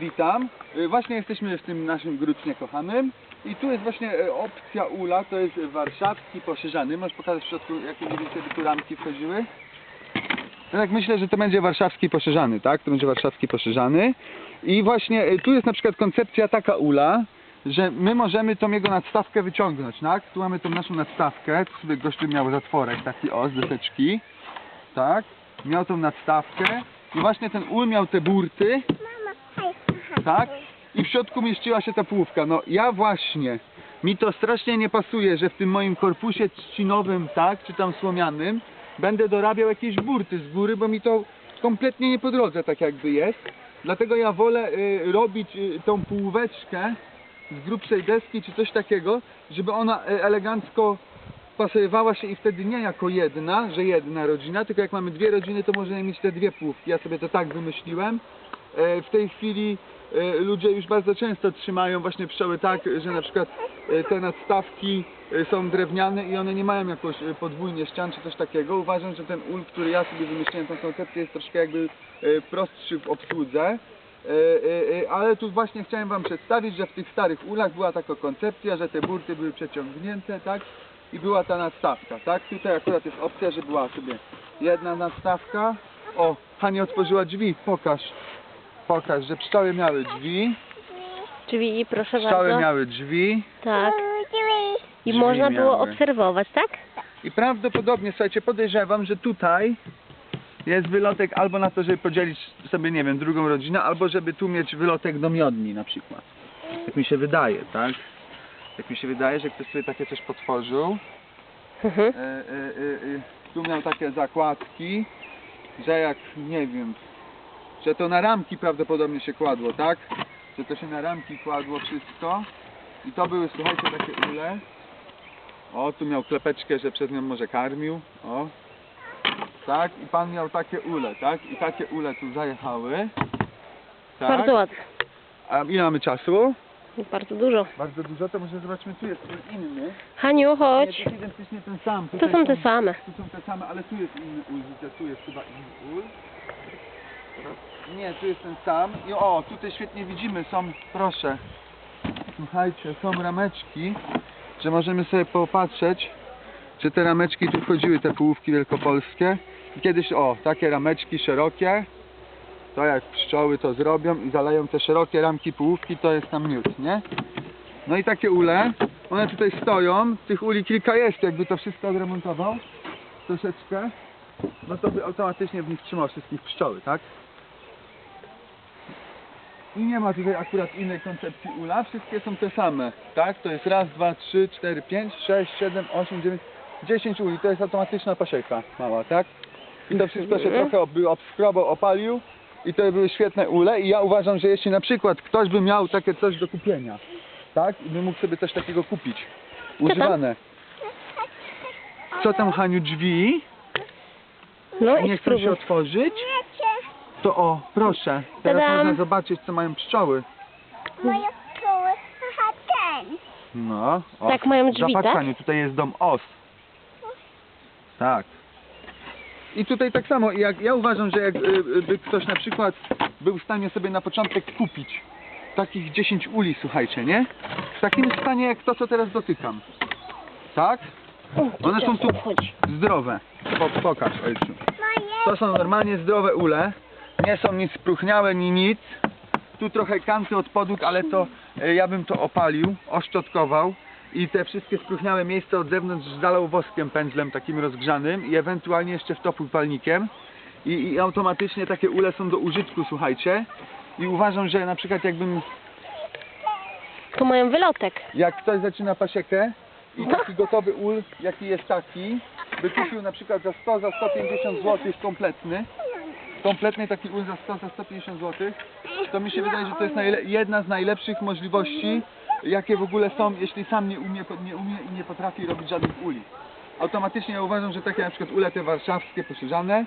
Witam. Y, Właśnie jesteśmy w tym naszym grucznie kochanym. I tu jest właśnie e, opcja ula, to jest warszawski poszerzany. Możesz pokazać w środku, jakie mniej by tu ramki wchodziły? No tak myślę, że to będzie warszawski poszerzany, tak? To będzie warszawski poszerzany. I właśnie e, tu jest na przykład koncepcja taka ula, że my możemy tą jego nadstawkę wyciągnąć, tak? Tu mamy tą naszą nadstawkę, tu sobie gościu miał zatworek taki o, z deseczki, tak? Miał tą nadstawkę i właśnie ten ul miał te burty, tak? I w środku mieściła się ta połówka. No ja właśnie, mi to strasznie nie pasuje, że w tym moim korpusie trzcinowym, tak, czy tam słomianym, będę dorabiał jakieś burty z góry, bo mi to kompletnie nie po drodze tak jakby jest. Dlatego ja wolę y, robić y, tą półóweczkę z grubszej deski czy coś takiego, żeby ona y, elegancko pasowała się i wtedy nie jako jedna, że jedna rodzina, tylko jak mamy dwie rodziny, to możemy mieć te dwie półki. Ja sobie to tak wymyśliłem. E, W tej chwili e, ludzie już bardzo często trzymają właśnie pszczoły tak, że na przykład e, te nadstawki są drewniane i one nie mają jakoś podwójnie ścian czy coś takiego. Uważam, że ten ul, który ja sobie wymyśliłem, tą koncepcję jest troszkę jakby prostszy w obsłudze. Ale tu właśnie chciałem Wam przedstawić, że w tych starych ulach była taka koncepcja, że te burty były przeciągnięte, tak? I była ta nadstawka, tak? Tutaj akurat jest opcja, że była sobie jedna nadstawka. O, Pani otworzyła drzwi, pokaż. Pokaż, że pszczoły miały drzwi. Drzwi, proszę Pszczoły bardzo. miały drzwi. Tak. I Drzwi można było miały. obserwować, tak? I prawdopodobnie, słuchajcie, podejrzewam, że tutaj jest wylotek albo na to, żeby podzielić sobie, nie wiem, drugą rodzinę, albo żeby tu mieć wylotek do miodni na przykład. Tak mi się wydaje, tak? Tak mi się wydaje, że ktoś sobie takie coś potworzył. Mhm. E, e, e, e, tu miał takie zakładki, że jak, nie wiem, że to na ramki prawdopodobnie się kładło, tak? Że to się na ramki kładło wszystko. I to były, słuchajcie, takie ule. O, tu miał klepeczkę, że przez nią może karmił. O. Tak, i pan miał takie ule, tak? I takie ule tu zajechały. Tak. Bardzo ładne. A ile mamy czasu? Bardzo dużo. Bardzo dużo, to może zobaczmy, tu jest inny. Haniu, Nie, chodź. to jest identycznie ten sam. To Tutaj są te same. Tu są te same, ale tu jest inny ul, widzę, tu jest chyba inny ul. Nie, tu jest ten sam. I o, tutaj świetnie widzimy, są, proszę. Słuchajcie, są rameczki, że możemy sobie popatrzeć, czy te rameczki tu wchodziły, te połówki wielkopolskie. I kiedyś, o, takie rameczki szerokie, to jak pszczoły to zrobią i zaleją te szerokie ramki połówki, to jest tam miód, nie? No i takie ule, one tutaj stoją, tych uli kilka jest, jakby to wszystko odremontował troszeczkę, no to by automatycznie w nich trzymał wszystkich pszczoły, tak? I nie ma tutaj akurat innej koncepcji ula, wszystkie są te same, tak? To jest raz, dwa, trzy, cztery, pięć, sześć, siedem, osiem, dziewięć, dziesięć uli, to jest automatyczna pasieka mała, tak? I to wszystko się trochę ob- obskrobał, opalił i to były świetne ule i ja uważam, że jeśli na przykład ktoś by miał takie coś do kupienia, tak? I by mógł sobie coś takiego kupić, używane. Co tam Haniu drzwi? No i Nie chcą się spróbuj. otworzyć? To o, proszę, teraz Tadam. można zobaczyć co mają pszczoły. Moja szkoła, aha, ten. No, o. Tak mają drzwi, Zobacz, tak? Haniu, tutaj jest dom os. Tak. I tutaj tak samo, jak ja uważam, że jak y, y, ktoś na przykład był w stanie sobie na początek kupić takich 10 uli, słuchajcie, nie? W takim stanie jak to, co teraz dotykam. Tak? One są tu zdrowe. Po- Pokaż. Moje To są normalnie zdrowe ule. Nie są nic spróchniałe, ni nic. Tu trochę kanty od podłóg, ale to e, ja bym to opalił, oszczotkował i te wszystkie spróchniałe miejsca od zewnątrz zalał woskiem pędzlem takim rozgrzanym i ewentualnie jeszcze wtopił palnikiem. I, I automatycznie takie ule są do użytku, słuchajcie. I uważam, że na przykład jakbym, Tu mają wylotek. jak ktoś zaczyna pasiekę i taki gotowy ul, jaki jest taki, by kupił na przykład za 100, za 150 zł kompletny, kompletny taki ul za 100, za 150 zł, to mi się wydaje, że to jest najle- jedna z najlepszych możliwości, jakie w ogóle są, jeśli sam nie umie, nie umie i nie potrafi robić żadnych uli. Automatycznie ja uważam, że takie na przykład ule te warszawskie poszerzane,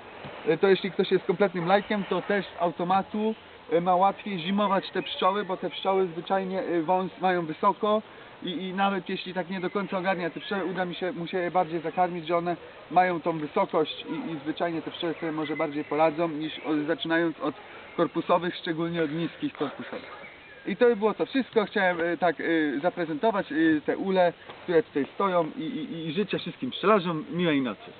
e, to jeśli ktoś jest kompletnym lajkiem, to też z automatu e, ma łatwiej zimować te pszczoły, bo te pszczoły zwyczajnie e, wąs mają wysoko i, i nawet jeśli tak nie do końca ogarnia te pszczoły, uda mi się, mu się je bardziej zakarmić, że one mają tą wysokość i, i zwyczajnie te pszczoły sobie może bardziej poradzą niż od, zaczynając od korpusowych, szczególnie od niskich korpusowych. I to by było to wszystko. Chciałem e, tak e, zaprezentować e, te ule, które tutaj stoją i, i, i życzę wszystkim pszczelarzom miłej nocy.